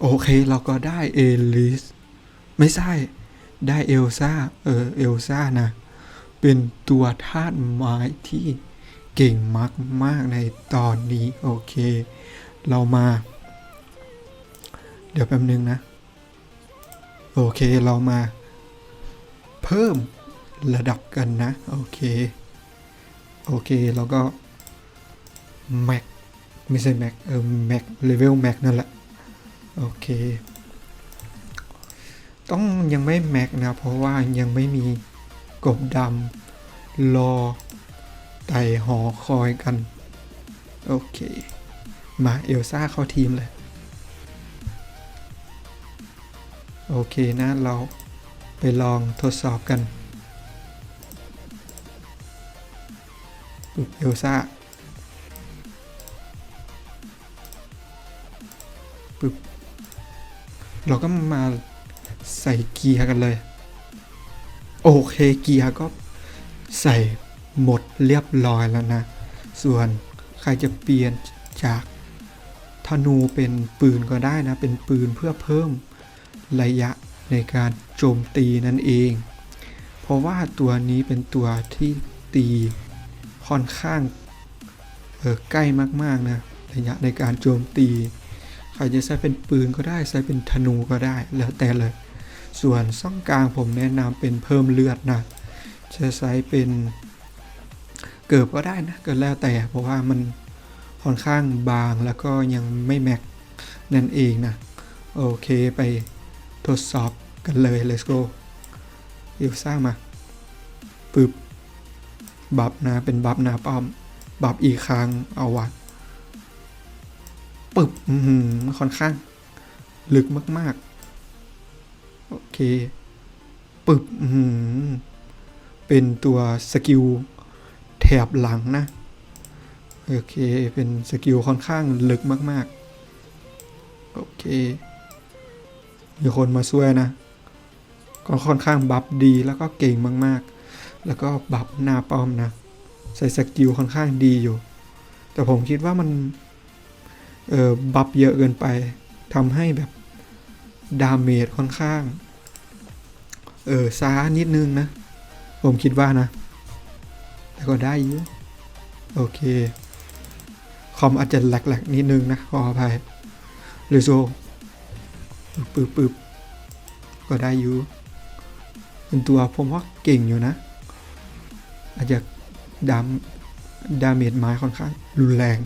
โอเค เราก็ได้เอลิส ไม่ใช่ ได้เอลซ่า เออ เอลซ่านะ เป็นตัวธาตุไม้ที่เก่งมากมากในตอนนี้ โอเค เรามา เดี๋ยวแป๊บนึงนะ โอเค เรามา เพิ่มระดับกันนะ โอเค โอเค แล้วก็แม็กไม่ใช่แม็กเออแม็กเลเวลแม็กนั่นแหละ โอเค ต้องยังไม่แม็กนะ เพราะว่ายังไม่มีกบดำรอไต่หอคอยกัน โอเค มาเอลซ่าเข้าทีมเลย โอเคนะเราไปลองทดสอบกันเอลซ่า เราก็มาใส่เกียร์กันเลย โอเคเกียร์ก็ใส่หมดเรียบร้อยแล้วนะ ส่วนใครจะเปลี่ยนจากธนูเป็นปืนก็ได้นะ เป็นปืนเพื่อเพิ่มระยะในการโจมตีนั่นเอง เพราะว่าตัวนี้เป็นตัวที่ตีค่อนข้างออใกล้มากๆนะระยะในการโจมตี ใครจะใช้เป็นปืนก็ได้ใช้เป็นธนูก็ได้แล้วแต่เลย ส่วนซ่องกลางผมแนะนำเป็นเพิ่มเลือดนะจะใช้เป็นเกิบก็ได้นะก็แล้วแต่เพราะว่ามันค่อนข้างบางแล้วก็ยังไม่แม็กนั่นเองนะ โอเคไปทดสอบกันเลย let's go อิวซ่างมาปึ๊บบับนะเป็นบับนะป้อม บับอีกครั้งเอาวะ ปึบค่อนข้าง ลึกมาก ๆ โอเค ปึบเป็นตัวสกิลแถบหลังนะ โอเค เป็นสกิลค่อนข้างลึกมาก ๆ โอเค มีคนมาช่วยนะ ก็ค่อนข้างบัฟดีแล้วก็เก่งมาก ๆ แล้วก็บัฟหน้าป้อมนะ ใส่สกิลค่อนข้างดีอยู่ แต่ผมคิดว่ามัน เออบัฟเยอะเกินไปทำให้แบบดาเมจค่อนข้าง เออซ้านิดนึงนะ ผมคิดว่านะ แต่ก็ได้อยู่โอเค คอมอาจจะแหลกๆนิดนึงนะ ขออภัยหรือโซปึ๊บปึ๊บก็ได้อยู่เป็นตัวผมว่าเก่งอยู่นะ อาจจะดามดาเมจไม้ค่อนข้างรุนแรง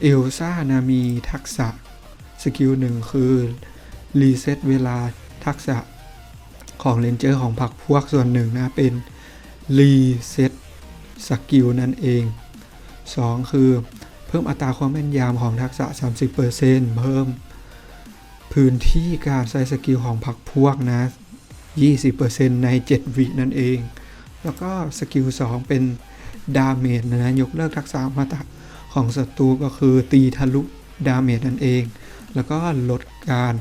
เอลซ่านะมีทักษะ สกิลหนึ่งคือ รีเซ็ตเวลาทักษะของเลนเจอร์ของผักพวกส่วนหนึ่งนะเป็นรีเซ็ตสกิลนั่นเอง 2 คือเพิ่มอัตราความแม่นยำของทักษะ 30%เพิ่มพื้นที่การใช้สกิลของผักพวกนะ 20%ใน 7 วินั่นเอง แล้วก็สกิล 2 เป็นดาเมจนะยกเลิกทักษะมาตะ ของศัตรูก็คือตีทะลุดาเมจนั่นเอง แล้วก็ลดการ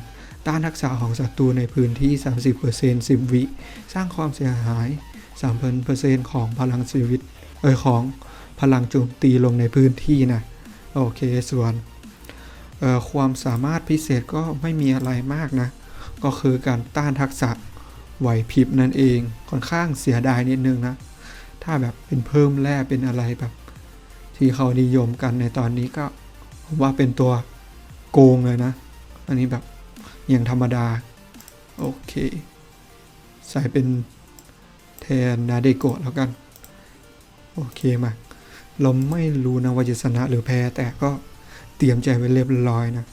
ต้านทักษะของศัตรูในพื้นที่ 30% 10 วิ สร้างความเสียหาย3%ของพลังชีวิต เออของพลังโจมตีลงในพื้นที่นะ โอเค ส่วนความสามารถพิเศษก็ไม่มีอะไรมากนะ ก็คือการต้านทักษะไหวพริบนั่นเอง ค่อนข้างเสียดายนิดนึงนะ ถ้าแบบเป็นเพิ่มแร่เป็นอะไรแบบ ที่เขานิยมกันในตอนนี้ก็ผมว่าเป็นตัวโกงเลยนะ อันนี้แบบอย่างธรรมดา โอเค ใส่เป็นแทนนาเดโกะแล้วกัน โอเคมา เราไม่รู้นะว่าจะชนะหรือแพ้ แต่ก็เตรียมใจไว้เรียบร้อยนะ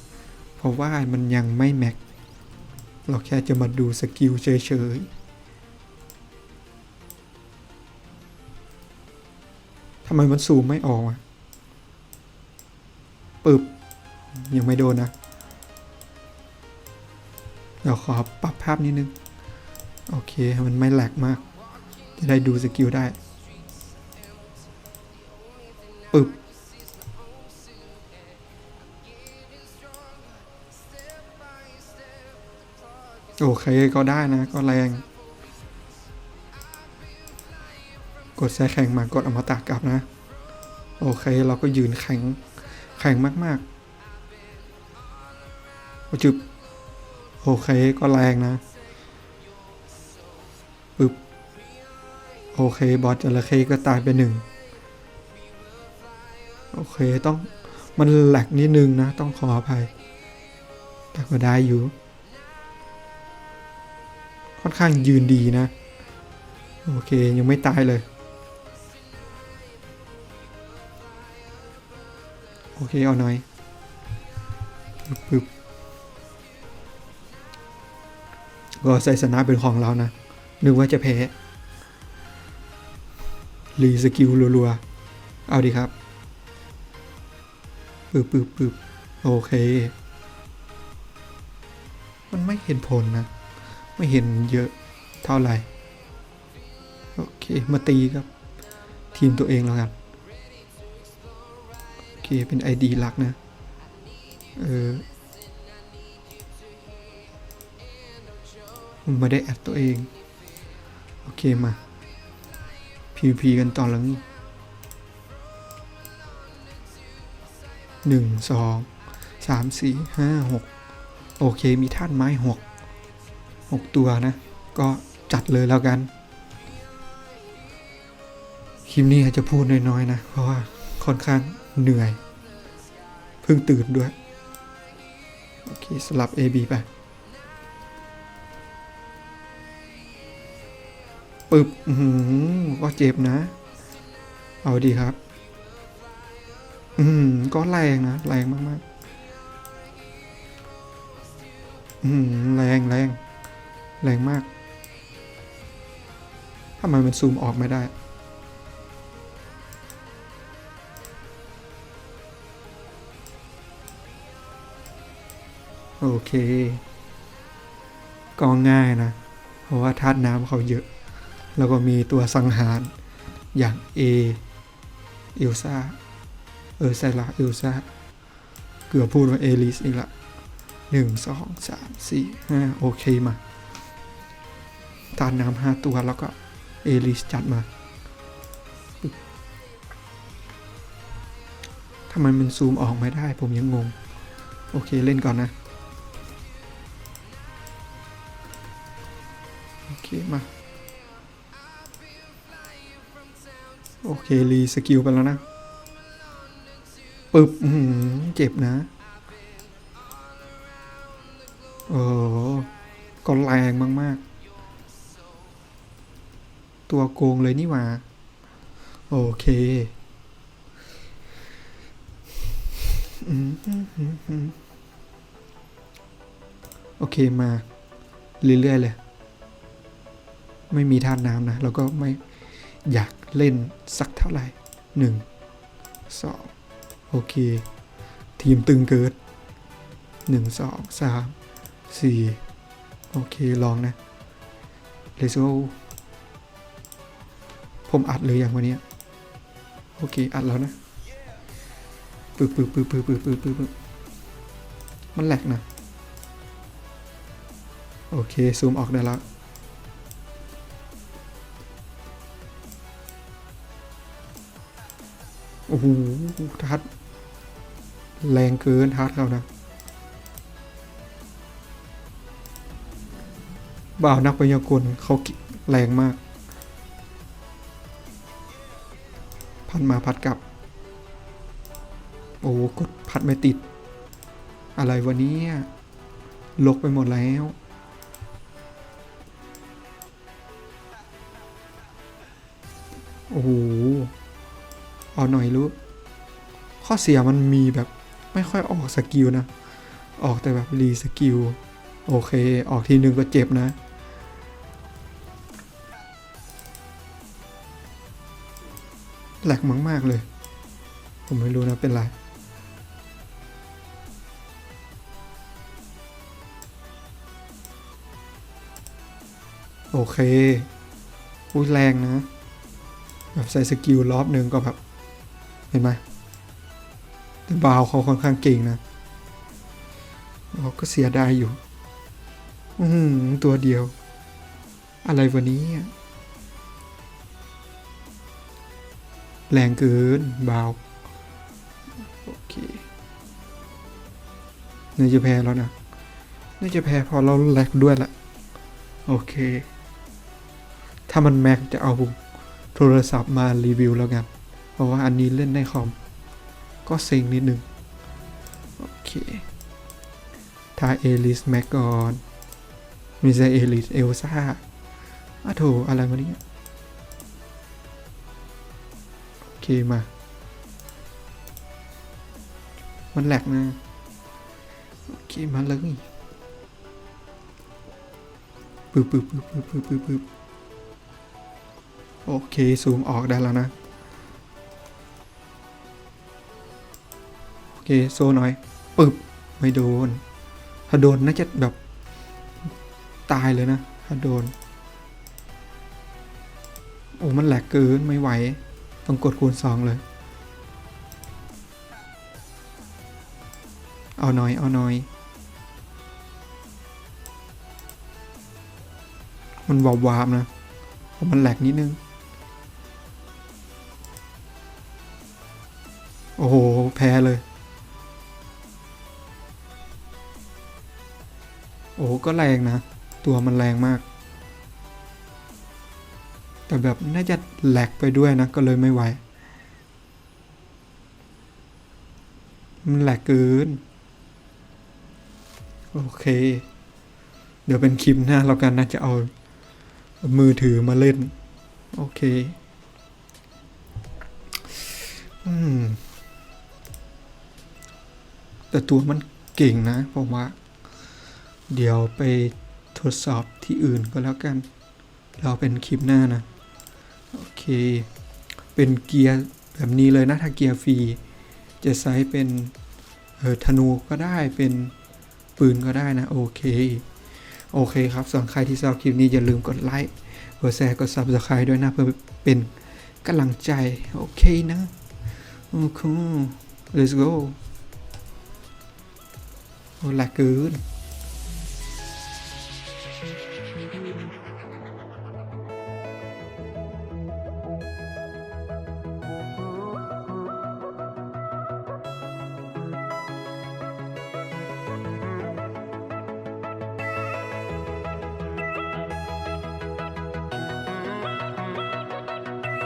เพราะว่ามันยังไม่แม็ก เราแค่จะมาดูสกิลเฉยๆ ทำไมมันซูมไม่ออกอะปึบยังไม่โดนนะ เดี๋ยวขอปรับภาพนิดนึง โอเค มันไม่แหลกมาก จะได้ดูสกิลได้ปึบโอเคก็ได้นะ ก็แรง กดแซ่แข็งมากดอมตะกลับนะ โอเคเราก็ยืนแข็งแข็งมากๆจุบโอเคก็แรงนะปึ๊บโอเคบอสจระเข้ก็ตายไปหนึ่งโอเคต้องมันแหลกนิดนึงนะ ต้องขออภัย แต่ก็ได้อยู่ ค่อนข้างยืนดีนะ โอเคยังไม่ตายเลย โอเค เอาหน่อยปึ๊บก็ใส่สนะเป็นของเรานะ นึกว่าจะแพ้ รีสกิลรัวๆ เอาดีครับปึ๊บปึ๊บปึ๊บโอเค มันไม่เห็นผลนะ ไม่เห็นเยอะเท่าไหร่ โอเค มาตีครับ ทีมตัวเองแล้วกัน เป็น ID หลักนะ เออผมไม่ได้แอดตัวเอง โอเคมา PVP กันตอนหลังหนึ่งสองสามสี่ห้าหกโอเคมีท่านไม้หกหกตัวนะ ก็จัดเลยแล้วกัน คลิปนี้อาจจะพูดน้อยๆนะ เพราะว่าค่อนข้าง เหนื่อย เพิ่งตื่นด้วย โอเค สลับ AB ไปปึบอือหือก็เจ็บนะ เอาดีครับ อืม ก็แรงนะ แรงมากๆ อืม แรงแรง แรงมากทำไมมันซูมออกไม่ได้ โอเคก็ง่ายนะ เพราะว่าธาตุน้ำเขาเยอะ แล้วก็มีตัวสังหารอย่าง A เอลซาเออใช่ละเอลซาเกือบพูดว่าเอลิสอีกละหนึ่งสองสามสี่ห้าโอเคมาธาตุน้ำห้าตัวแล้วก็เอลิสจัดมาทำไมมันซูมออกไม่ได้ผมยังงง โอเคเล่นก่อนนะ มา โอเค รีสกิลไปแล้วนะ ปึบเจ็บนะ โอ้ก็แรงมาก ๆ ตัวโกงเลยนี่หว่า โอเคโอเคมา เรื่อย ๆ เลย ไม่มีท่าน้ำนะเราก็ไม่อยากเล่นสักเท่าไหร่หนึ่งสองโอเค ทีมตึงเกิดหนึ่งสองสามสี่โอเค ลองนะเลโซผมอัดเลยอย่างวันนี้โอเค อัดแล้วนะปื๊บปื๊บปื๊บปื๊บปื๊บปื๊บปึ๊บมันแหลกนะ โอเค ซูมออกได้แล้ว โอ้โหทัดแรงเกินทัดเขานะบ่าวนักพยากลเขาแรงมาก พันมาพัดกลับ โอ้กดพัดไม่ติด อะไรวันนี้ลกไปหมดแล้วโอ้โห เอาหน่อยรู้ ข้อเสียมันมีแบบไม่ค่อยออกสกิลนะ ออกแต่แบบรีสกิล โอเค ออกทีหนึ่งก็เจ็บนะ แหลกมากๆเลย ผมไม่รู้นะเป็นไรโอเคอุ้ยแรงนะ แบบใส่สกิลรอบหนึ่งก็แบบ เห็นไหมแต่บาวเขาค่อนข้างเก่งนะเราก็เสียดายอยู่ อืตัวเดียว อะไรวันนี้ แรงเกินบาวโอเคเนจะแพ้แล้วนะน่าจะแพ้พอเราแลกด้วยละโอเค ถ้ามันแม็กจะเอาโทรศัพท์มารีวิวแล้วกัน ราะว่าอันนี้เล่นในคอม ก็เซ็งนิดนึง โอเคถ้าเอลิสแม็กกอนมีแต่เอลิสเอลซ่าอะโถอะไรมาเนี่ยโอเคมา มันแหลกนะ โอเค มาเลยปึ๊บปึ๊บปึ๊บปึ๊บปึ๊บปึ๊บโอเค ซูมออกได้แล้วนะ โอเคโซหน่อยปึบไม่โดน ถ้าโดนน่าจะแบบ ตายเลยนะ ถ้าโดน โอ้มันแหลกเกินไม่ไหว ต้องกดคูณสองเลย เอาหน่อยเอาหน่อยมันวาบวาบๆนะเพราะมันแหลกนิดนึง โอ้โห แพ้เลย อ้ก็แรงนะ ตัวมันแรงมาก แต่แบบน่าจะแหลกไปด้วยนะ ก็เลยไม่ไหว มันแหลกเกิน โอเค เดี๋ยวเป็นคลิปหน้าแล้วกันนะจะเอามือถือมาเล่น โอเค อืมแต่ตัวมันเก่งนะผมว่า เดี๋ยวไปทดสอบที่อื่นก็แล้วกัน เราเป็นคลิปหน้านะ โอเค เป็นเกียร์แบบนี้เลยนะ ถ้าเกียร์ฟรี จะใช้เป็นออธนูก็ได้เป็นปืนก็ได้นะ โอเค โอเคครับส่วนใครที่ชอบคลิปนี้ อย่าลืมกดไลค์กดแชร์กด subscribe ด้วยนะเพื่อเป็นกำลังใจ โอเคนะ โอเค let's go โอ้ลกเกิน